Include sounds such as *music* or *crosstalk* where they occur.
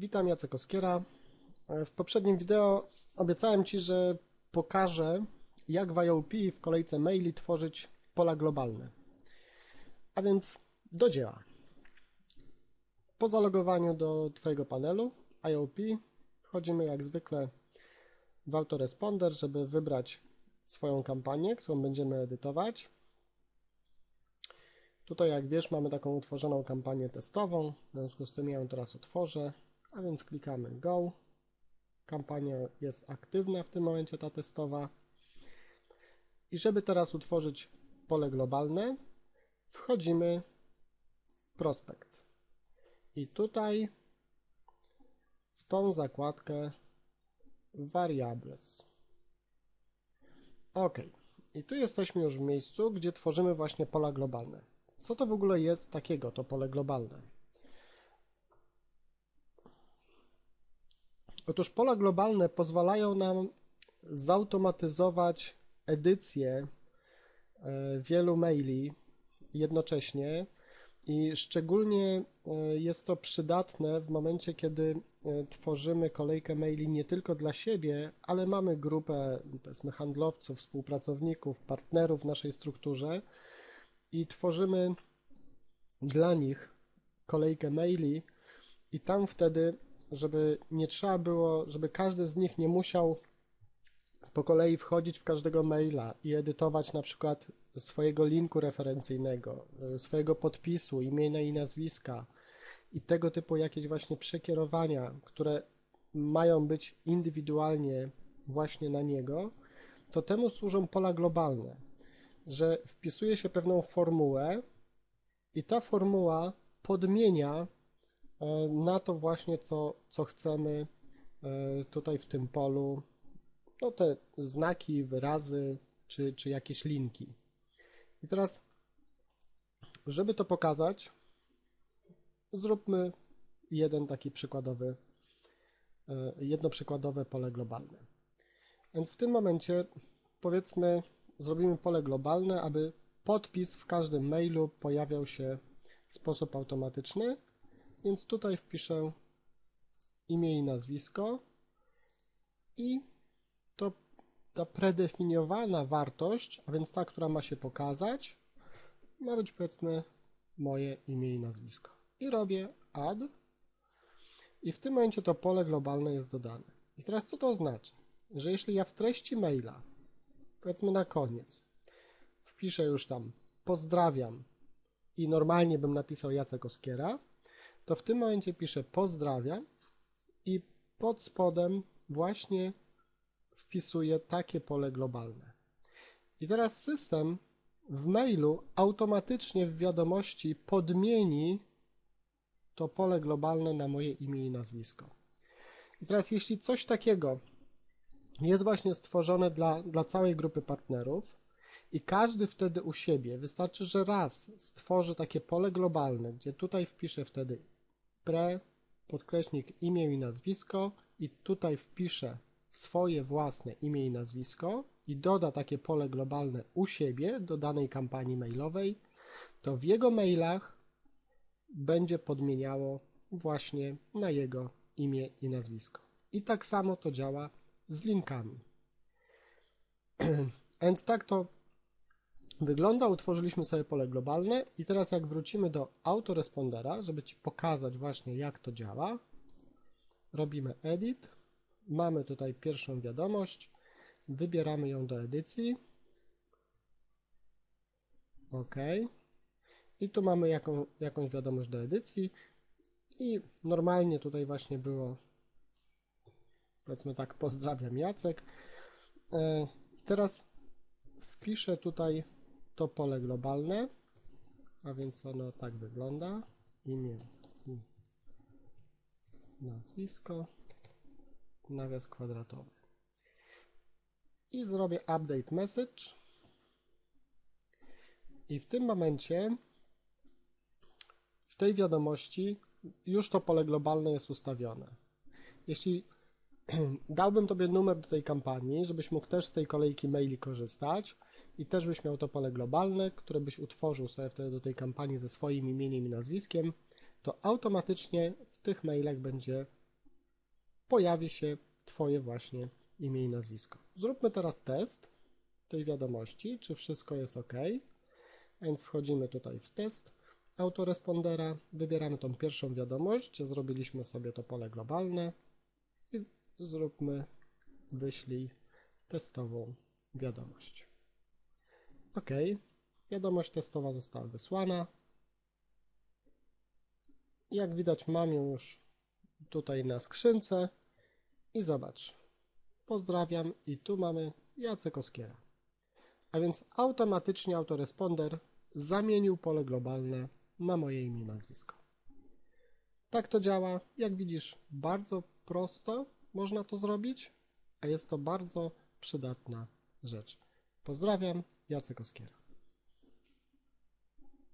Witam Jacek Oskiera. W poprzednim wideo obiecałem Ci, że pokażę jak w IOP w kolejce maili tworzyć pola globalne. A więc do dzieła. Po zalogowaniu do Twojego panelu IOP wchodzimy jak zwykle w autoresponder, żeby wybrać swoją kampanię, którą będziemy edytować. Tutaj jak wiesz mamy taką utworzoną kampanię testową, w związku z tym ja ją teraz otworzę, a więc klikamy Go. Kampania jest aktywna w tym momencie, ta testowa. I żeby teraz utworzyć pole globalne, wchodzimy w prospekt. I tutaj w tą zakładkę Variables. OK. I tu jesteśmy już w miejscu, gdzie tworzymy właśnie pola globalne. Co to w ogóle jest takiego, to pole globalne? Otóż pola globalne pozwalają nam zautomatyzować edycję e, wielu maili jednocześnie i szczególnie e, jest to przydatne w momencie, kiedy e, tworzymy kolejkę maili nie tylko dla siebie, ale mamy grupę powiedzmy handlowców, współpracowników, partnerów w naszej strukturze i tworzymy dla nich kolejkę maili i tam wtedy, żeby nie trzeba było, żeby każdy z nich nie musiał po kolei wchodzić w każdego maila i edytować na przykład swojego linku referencyjnego, swojego podpisu, imienia i nazwiska i tego typu jakieś właśnie przekierowania, które mają być indywidualnie właśnie na niego, to temu służą pola globalne, że wpisuje się pewną formułę i ta formuła podmienia na to właśnie, co, co chcemy e, tutaj w tym polu no te znaki, wyrazy czy, czy jakieś linki. I teraz, żeby to pokazać, zróbmy jeden taki przykładowy, e, jedno przykładowe pole globalne. Więc w tym momencie powiedzmy, zrobimy pole globalne, aby podpis w każdym mailu pojawiał się w sposób automatyczny, więc tutaj wpiszę imię i nazwisko i to ta predefiniowana wartość, a więc ta, która ma się pokazać, ma być powiedzmy moje imię i nazwisko. I robię add i w tym momencie to pole globalne jest dodane. I teraz co to oznacza? Że jeśli ja w treści maila, powiedzmy na koniec, wpiszę już tam pozdrawiam i normalnie bym napisał Jacek Oskiera, to w tym momencie piszę pozdrawiam i pod spodem właśnie wpisuję takie pole globalne. I teraz system w mailu automatycznie w wiadomości podmieni to pole globalne na moje imię i nazwisko. I teraz jeśli coś takiego jest właśnie stworzone dla, dla całej grupy partnerów i każdy wtedy u siebie, wystarczy, że raz stworzy takie pole globalne, gdzie tutaj wpiszę wtedy pre, podkreśnik imię i nazwisko i tutaj wpiszę swoje własne imię i nazwisko i doda takie pole globalne u siebie do danej kampanii mailowej, to w jego mailach będzie podmieniało właśnie na jego imię i nazwisko. I tak samo to działa z linkami. *clears throat* Więc tak to wygląda. Utworzyliśmy sobie pole globalne i teraz jak wrócimy do autorespondera, żeby Ci pokazać właśnie jak to działa, robimy edit, mamy tutaj pierwszą wiadomość, wybieramy ją do edycji, OK. I tu mamy jaką, jakąś wiadomość do edycji i normalnie tutaj właśnie było powiedzmy tak, pozdrawiam Jacek. E, teraz wpiszę tutaj to pole globalne, a więc ono tak wygląda. Imię i nazwisko, nawias kwadratowy. I zrobię update message. I w tym momencie w tej wiadomości już to pole globalne jest ustawione. Jeśli *clears throat* dałbym Tobie numer do tej kampanii, żebyś mógł też z tej kolejki maili korzystać i też byś miał to pole globalne, które byś utworzył sobie wtedy do tej kampanii ze swoim imieniem i nazwiskiem, to automatycznie w tych mailach będzie pojawi się Twoje właśnie imię i nazwisko. Zróbmy teraz test tej wiadomości, czy wszystko jest ok. Więc wchodzimy tutaj w test autorespondera, wybieramy tą pierwszą wiadomość, zrobiliśmy sobie to pole globalne i zróbmy wyślij testową wiadomość. OK, wiadomość testowa została wysłana. Jak widać, mam ją już tutaj na skrzynce i zobacz. Pozdrawiam i tu mamy Jacek Oskiera. A więc automatycznie autoresponder zamienił pole globalne na moje imię i nazwisko. Tak to działa. Jak widzisz, bardzo prosto można to zrobić, a jest to bardzo przydatna rzecz. Pozdrawiam, Jacek Oskiera.